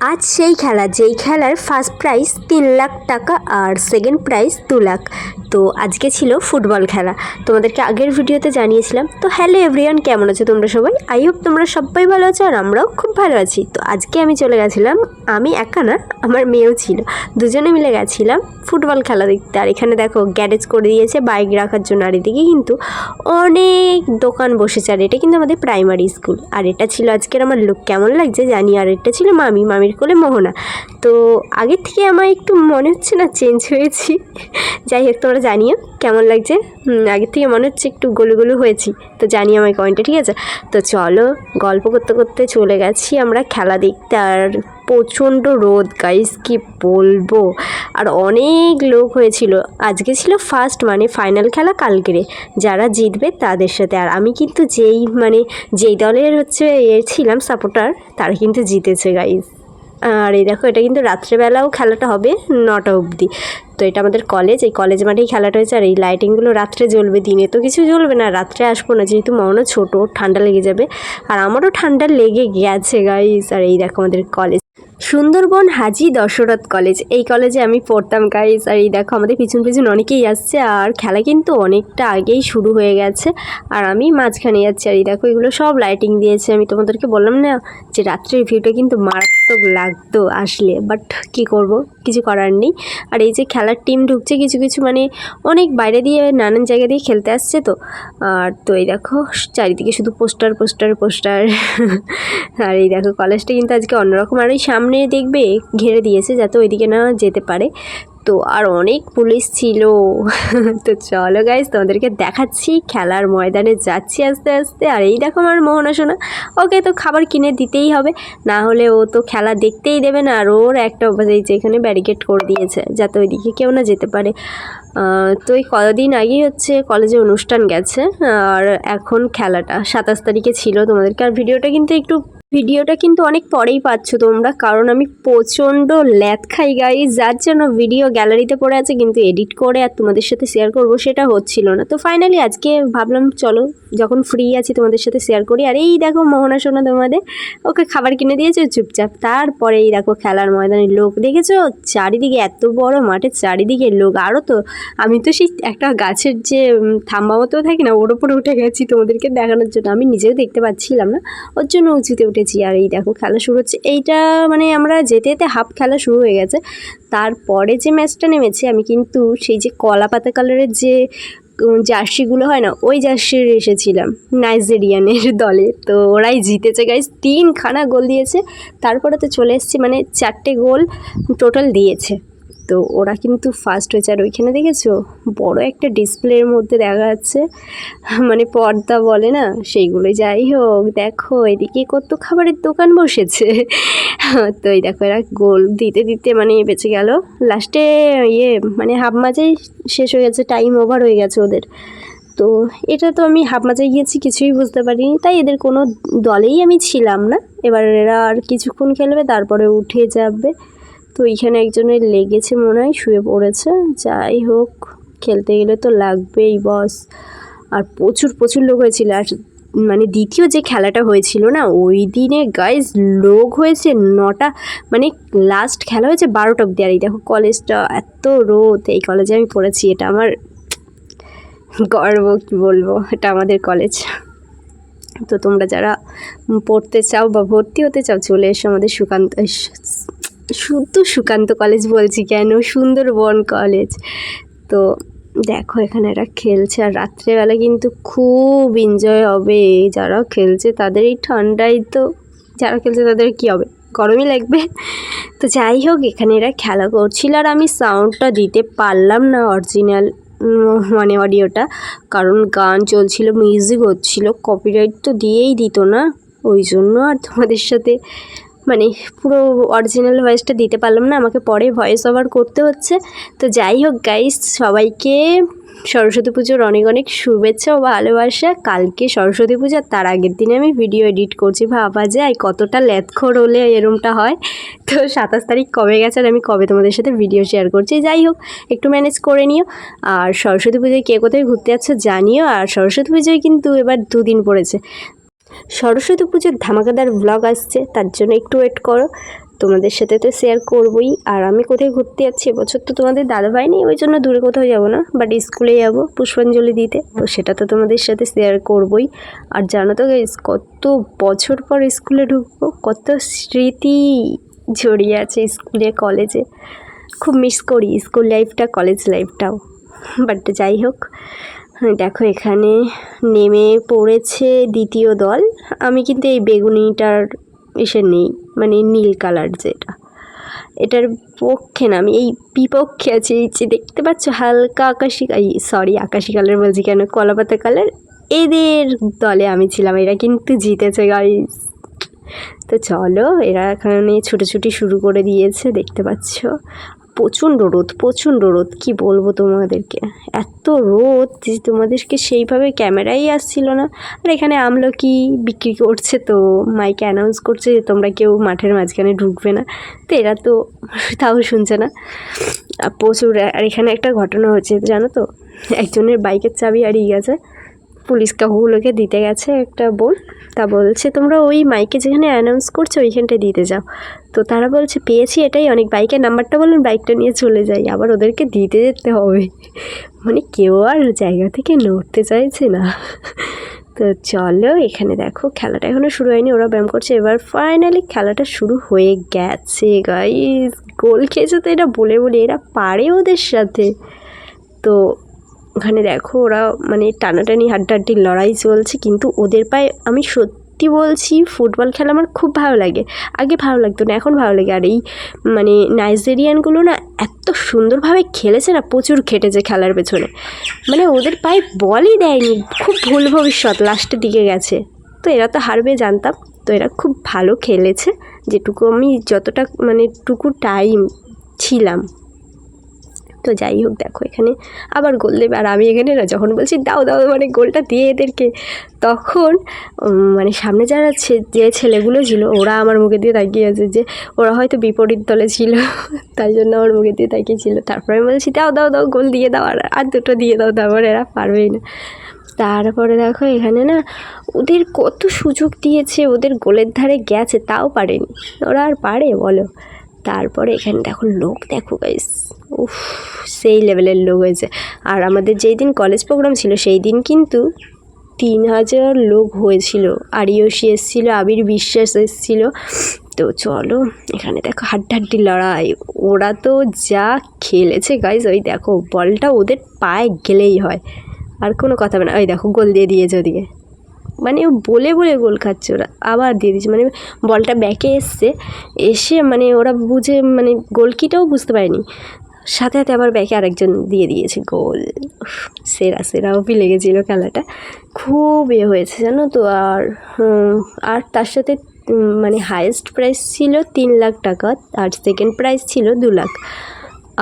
আজ সেই খেলা, যেই খেলার ফার্স্ট প্রাইজ তিন লাখ টাকা আর সেকেন্ড প্রাইজ দু লাখ। তো আজকে ছিল ফুটবল খেলা। তোমাদেরকে আগের ভিডিওতে জানিয়েছিলাম। তো হ্যালো এভরিওয়ান কেমন আছো তোমরা সবাই? আই হোপ তোমরা সবাই ভালো আছো আর আমরাও খুব ভালো আছি। তো আজকে আমি চলে গেছিলাম, আমি একা না, আমার মেয়েও ছিল। দুজনে মিলে গেছিলাম ফুটবল খেলা দেখতে। আর এখানে দেখো গ্যারেজ করে দিয়েছে বাইক রাখার জন্য। আর এদিকে কিন্তু অনেক দোকান বসেছে। আর এটা কিন্তু আমাদের প্রাইমারি স্কুল আর এটা ছিল আজকের আমার লুক কেমন লাগছে জানি। আর এটা ছিল মামি। মামি মামির কোলে মোহনা। তো আগের থেকে আমার একটু মনে হচ্ছে না চেঞ্জ হয়েছি। যাই হোক, তোমরা জানিও কেমন লাগছে? আগের থেকে মনে হচ্ছে একটু গোলু গোলু হয়েছি। তো জানি আমার কয়েনটা ঠিক আছে? তো চলো, গল্প করতে করতে চলে গেছি আমরা খেলা দেখতে। আর প্রচণ্ড রোদ গাইস কি বলব? আর অনেক লোক হয়েছিল। আজকে ছিল ফার্স্ট মানে ফাইনাল খেলা কালকেরে। যারা জিতবে তাদের সাথে। আর আমি কিন্তু যেই মানে যেই দলের হচ্ছে এ ছিলাম সাপোর্টার তারা কিন্তু জিতেছে গাইস আর এই দেখো, এটা কিন্তু রাত্রেবেলাও খেলাটা হবে নটা অবধি। তো এটা আমাদের কলেজ এই কলেজ মাঠেই খেলাটা হয়েছে, আর এই লাইটিংগুলো রাত্রে জ্বলবে, দিনে তো কিছু জ্বলবে না, রাত্রে আসব না, যেহেতু মনে ছোটো, ঠান্ডা লেগে যাবে। আর আমারও ঠান্ডা লেগে গেছে গাইস আর এই দেখো, আমাদের কলেজ সুন্দরবন হাজি দশরথ কলেজ। এই কলেজে আমি পড়তাম গাইস আর এই দেখো, আমাদের পিছন পিছন অনেকেই আসছে, আর খেলা কিন্তু অনেকটা আগেই শুরু হয়ে গেছে। আর আমি মাঝখানে যাচ্ছি, আর এই দেখো, এগুলো সব লাইটিং দিয়েছে। আমি তোমাদেরকে বললাম না যে রাত্রের ভিউটা কিন্তু মারাত্মক লাগতো আসলে বাট কি করব? কিছু করার নেই। আর এই যে খেলার টিম ঢুকছে, কিছু কিছু মানে অনেক বাইরে দিয়ে, নানান জায়গা দিয়ে খেলতে আসছে তো। আর তো এই দেখো, চারিদিকে শুধু পোস্টার পোস্টার পোস্টার। আর এই দেখো কলেজটা কিন্তু আজকে অন্যরকম। আর ওই সামনে দেখবে ঘিরে দিয়েছে যাতে ওইদিকে না যেতে পারে। তো আর অনেক পুলিশ ছিল। তো চলো গাইজ তোমাদেরকে দেখাচ্ছি। খেলার ময়দানে যাচ্ছি আস্তে আস্তে। আর এই দেখো আমার মোহনা সোনা। ওকে তো খাবার কিনে দিতেই হবে। না হলে ও তো খেলা দেখতেই দেবে না। আর ওর একটা অভ্যাস এই যে এখানে ব্যারিকেড করে দিয়েছে যাতে ওইদিকে কেউ না যেতে পারে। তো এই কদিন আগেই হচ্ছে কলেজে অনুষ্ঠান গেছে। আর এখন খেলাটা সাতাশ তারিখে ছিল। তোমাদেরকে আর ভিডিওটা কিন্তু একটু ভিডিওটা কিন্তু অনেক পরেই পাচ্ছ তোমরা, কারণ আমি প্রচণ্ড ল্যাথ খাই গাই যার জন্য ভিডিও গ্যালারিতে পড়ে আছে কিন্তু এডিট করে আর তোমাদের সাথে শেয়ার করব সেটা হচ্ছিল না। তো ফাইনালি আজকে ভাবলাম, চলো যখন ফ্রি আছি তোমাদের সাথে শেয়ার করি। আর এই দেখো মোহনা সোনা তোমাদের, ওকে খাবার কিনে দিয়েছে চুপচাপ। তারপরে এই দেখো খেলার ময়দানে লোক, দেখেছ? চারিদিকে এত বড় মাঠের চারিদিকে লোক। আরও তো, আমি তো সেই একটা গাছের যে থাম্বা মতো থাকি না, ওর ওপরে উঠে গেছি তোমাদেরকে দেখানোর জন্য। আমি নিজেও দেখতে পাচ্ছিলাম না, ওর জন্য উঁচুতে উঠেছি আর এই দেখো খেলা শুরু হচ্ছে। এইটা মানে আমরা যেতে যেতে হাফ খেলা শুরু হয়ে গেছে। তারপরে যে ম্যাচটা নেমেছে, আমি কিন্তু সেই যে কলা পাতা কালারের যে জার্সিগুলো হয় না, ওই জার্সির এসেছিলাম নাইজেরিয়ানের দলে। তো ওরাই জিতেছে গাইজ তিনখানা গোল দিয়েছে। তারপরে তো চলে এসেছি মানে চারটে গোল টোটাল দিয়েছে। তো ওরা কিন্তু ফার্স্ট হয়েছে। আর ওইখানে দেখেছ? বড় একটা ডিসপ্লের মধ্যে দেখা যাচ্ছে মানে পর্দা বলে না? সেইগুলো যাই হোক, দেখো, এদিকে কত খাবারের দোকান বসেছে। তো এই দেখো, এরা গোল দিতে দিতে মানে বেঁচে গেল। লাস্টে ইয়ে মানে হাফ মাঝেই শেষ হয়ে গেছে টাইম ওভার হয়ে গেছে ওদের। তো এটা তো আমি হাফ মাঝে গিয়েছি, কিছুই বুঝতে পারিনি। তাই এদের কোনো দলেই আমি ছিলাম না। এবার এরা আর কিছুক্ষণ খেলবে, তারপরে উঠে যাবে। তো এইখানে একজনের লেগেছে মনে হয়, শুয়ে পড়েছে। যাই হোক, খেলতে গেলে তো লাগবেই বস আর প্রচুর প্রচুর লোক হয়েছিল। আর মানে দ্বিতীয় যে খেলাটা হয়েছিল না, ওই দিনে গাইজ লোক হয়েছে নটা মানে লাস্ট খেলা হয়েছে বারোটা অব্দি আর এই দেখো কলেজটা এত রোদ। এই কলেজে আমি পড়েছি, এটা আমার গর্ব, কী বলব? এটা আমাদের কলেজ তো তোমরা যারা পড়তে চাও বা ভর্তি হতে চাও, চলে এসো আমাদের সুকান্ত শুধু সুকান্ত কলেজ বলছি কেন? সুন্দরবন কলেজ। তো দেখো এখানে এরা খেলছে আর রাত্রেবেলা কিন্তু খুব এনজয় হবে। যারা খেলছে তাদের এই ঠান্ডায় তো। যারা খেলছে তাদের কী হবে? গরমই লাগবে। তো যাই হোক, এখানে এরা খেলা করছিল আর আমি সাউন্ডটা দিতে পারলাম না অরিজিনাল মানে অডিওটা। কারণ গান চলছিল মিউজিক হচ্ছিল কপিরাইট তো দিয়েই দিত না। ওই জন্য আর তোমাদের সাথে মানে পুরো অরিজিনাল ভয়েসটা দিতে পারলাম না, আমাকে পরে ভয়েস ওভার করতে হচ্ছে। তো যাই হোক গাইস সবাইকে সরস্বতী পুজোর অনেক অনেক শুভেচ্ছা ও ভালোবাসা। কালকে সরস্বতী পূজা, তার আগের দিনে আমি ভিডিও এডিট করছি। ভাবা যায় কতটা ল্যাথখোর হলে এরমটা হয়। তো সাতাশ তারিখ কবে গেছে আর আমি কবে তোমাদের সাথে ভিডিও শেয়ার করছি। যাই হোক, একটু ম্যানেজ করে নিও। আর সরস্বতী পুজোয় কে কোথায় ঘুরতে যাচ্ছে জানিও। আর সরস্বতী পুজোয় কিন্তু এবার দুদিন পড়েছে। সরস্বতী পুজোর ধামাকাদার ব্লগ আসছে, তার জন্য একটু ওয়েট করো। তোমাদের সাথে তো শেয়ার করবোই। আর আমি কোথায় ঘুরতে যাচ্ছি এবছর তো তোমাদের দাদা ভাই নেই, ওই জন্য দূরে কোথাও যাব না। বাট স্কুলে যাব পুষ্পাঞ্জলি দিতে, তো সেটা তো তোমাদের সাথে শেয়ার করবোই। আর জানো তো কত বছর পর স্কুলে ঢুকবো, কত স্মৃতি জড়িয়ে আছে স্কুলে কলেজে খুব মিস করি স্কুল লাইফটা কলেজ লাইফটাও বাট যাই হোক দেখো, এখানে নেমে পড়েছে দ্বিতীয় দল। আমি কিন্তু এই বেগুনিটার এসে নেই মানে নীল কালার যেটা। এটার পক্ষে না, আমি এই বিপক্ষে আছি, এই যে দেখতে পাচ্ছ, হালকা আকাশি সরি আকাশি কালার বলছি কেন, কলাপাতা কালার। এদের দলে আমি ছিলাম, এরা কিন্তু জিতেছে গাইস তো চলো, এরা এখানে ছুটোছুটি শুরু করে দিয়েছে, দেখতে পাচ্ছ। প্রচণ্ড রোদ প্রচণ্ড রোদ, কি বলব তোমাদেরকে? এত রোদ যে তোমাদেরকে সেইভাবে ক্যামেরাই আসছিল না। আর এখানে আমলকি বিক্রি করছে তো, মাইকে অ্যানাউন্স করছে যে তোমরা কেউ মাঠের মাঝখানে ঢুকবে না। তো এরা তো, তাও শুনছে না। প্রচুর, আর এখানে একটা ঘটনা হচ্ছে জানো তো? একজনের বাইকের চাবি হারিয়ে গেছে। পুলিশ কাকুগুলোকে দিতে গেছে একটা বোন। তা বলছে, তোমরা ওই মাইকে যেখানে অ্যানাউন্স করছ, ওইখানটায় দিতে যাও। তো তারা বলছে, পেয়েছি এটাই, অনেক বাইকের নাম্বারটা বলুন বাইকটা নিয়ে চলে যাই, আবার ওদেরকে দিতে যেতে হবে। মানে কেউ আর জায়গা থেকে নড়তে চাইছে না। তো চলো, এখানে দেখো, খেলাটা এখনও শুরু হয়নি, ওরা ব্যায়াম করছে, এবার ফাইনালি খেলাটা শুরু হয়ে গেছে গাই গোল খেয়েছে তো এটা বলে বলে, এরা পারে ওদের সাথে। তো ওখানে দেখো ওরা মানে টানাটানি হাড্ডাহাড্ডির লড়াই চলছে, কিন্তু ওদের পায়ে আমি সত্যি বলছি ফুটবল খেলা আমার খুব ভালো লাগে। আগে ভালো লাগতো না, এখন ভালো লাগে। আর এই মানে নাইজেরিয়ানগুলো না এত সুন্দরভাবে খেলেছে না, প্রচুর খেটেছে খেলার পেছনে। মানে ওদের পায়ে বলই দেয়নি, খুব ভুল ভবিষ্যৎ, লাস্টের দিকে গেছে। তো এরা তো হারবে, জানতাম। তো এরা খুব ভালো খেলেছে, যেটুকু আমি যতটা মানে টুকু টাইম ছিলাম। তো যাই হোক, দেখো এখানে আবার গোল দেবে। আর আমি এখানে না যখন বলছি, দাও দাও মানে গোলটা দিয়ে এদেরকে, তখন মানে সামনে যারা যে ছেলেগুলো ছিল, ওরা আমার মুখে দিয়ে তাকিয়ে আছে যে, ওরা হয়তো বিপরীত দলে ছিল, তাই জন্য আমার মুখে দিয়ে তাকিয়ে ছিল। তারপরে আমি বলছি, দাও দাও দাও, গোল দিয়ে দাও, আর আর দুটো দিয়ে দাও তারপর এরা পারবেই না। তারপরে দেখো এখানে না ওদের কত সুযোগ দিয়েছে, ওদের গোলের ধারে গেছে, তাও পারেনি। ওরা আর পারে, বলো। তারপরে এখানে দেখো লোক, দেখো গাইস উফ, সেই লেভেলের লোক হয়েছে। আর আমাদের যেই দিন কলেজ প্রোগ্রাম ছিল সেই দিন কিন্তু তিন হাজার লোক হয়েছিল। আরিয়সি এসেছিল, আবির বিশ্বাস এসেছিল। তো চলো, এখানে দেখো হাড্ডাহাড্ডি লড়াই। ওরা তো যা খেলেছে গাইজ ওই দেখো, বলটা ওদের পায়ে গেলেই হয়। আর কোনো কথা হবে না। ওই দেখো, গোল দিয়ে দিয়েছে ওদিকে। মানে ও বলে বলে গোল খাচ্ছে ওরা, আবার দিয়ে দিচ্ছে মানে বলটা ব্যাকে এসছে, এসে মানে ওরা বুঝে মানে গোলকিটাও বুঝতে পারেনি। সাথে সাথে আবার ব্যাকে আরেকজন দিয়ে দিয়েছে গোল। সেরা সেরা অপি লেগেছিলো খেলাটা। খুব ইয়ে হয়েছে, জানো তো? আর আর তার সাথে মানে হায়েস্ট প্রাইস ছিল তিন লাখ টাকা, আর সেকেন্ড প্রাইস ছিল দু লাখ।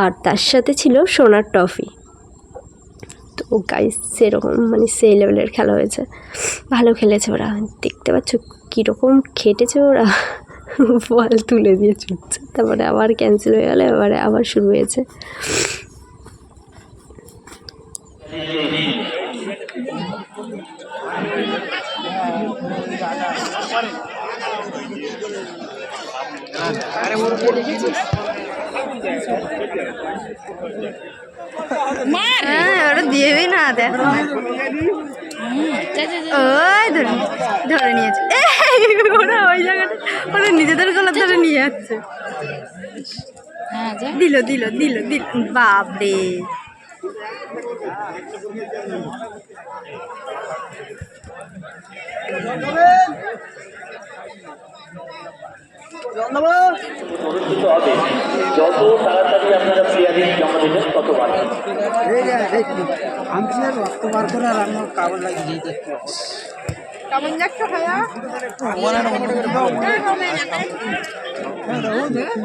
আর তার সাথে ছিল সোনার ট্রফি তো গাইস সেরকম মানে সেই লেভেলের খেলা হয়েছে। ভালো খেলেছে ওরা। দেখতে পাচ্ছ কীরকম খেটেছে ওরা। বল তুলে দিয়ে ছুটছে তারপরে আবার ক্যান্সেল হয়ে গেলে, এবারে আবার শুরু হয়েছে হ্যাঁ ওটা দিয়ে না, দেখো। ওই ধরে ধরে নিয়েছে। ওরা ওই জায়গাটা ওরা নিজেদের গলা ধরে নিয়ে যাচ্ছে দিল দিল দিল দিল। বাপরে। অনুষ্ঠিত হবে যত তাড়াতাড়ি আপনারা প্লেয়ারিং জমা দেবেন তত ভালো আমি আর রক্ত বার করে আর আমার কাগজ লাগিয়ে দেখতে কেমন যাচ্ছে ভাইয়া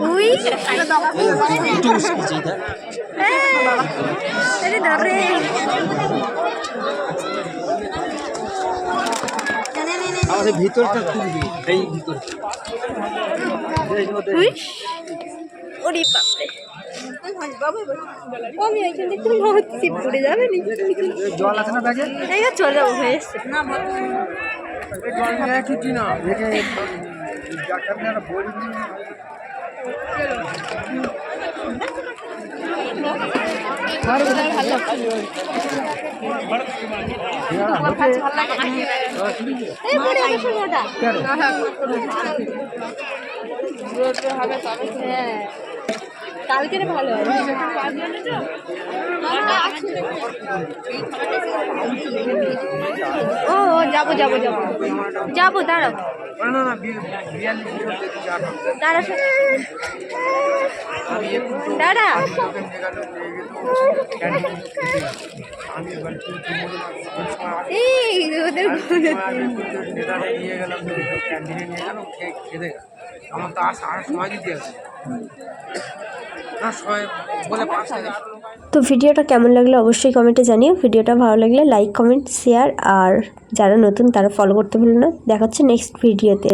উই আরে ধরে আমাদের ভিতরটা তুলবি এই ভিতরটা। ওরে বাপরে। আমি একজন দেখতে ভাবছি পড়ে যাবে নি জল আছে না ব্যাগে? এই চলে যাব হয়ে এসছে না ভালো লাগে। না ডাক্তার বলি কালকে ভালো ও, যাব যাব যাব। যাব, দাঁড়াও। দাঁড়া দাঁড়া। এই, ওদের আমার তো আশা আর সময় দিতে আছে। তো ভিডিওটা কেমন লাগল অবশ্যই কমেন্টে জানিও। ভিডিওটা ভালো লাগলে লাইক, কমেন্ট, শেয়ার, আর যারা নতুন তারা ফলো করতে ভুলো না। দেখাচ্ছে নেক্সট ভিডিওতে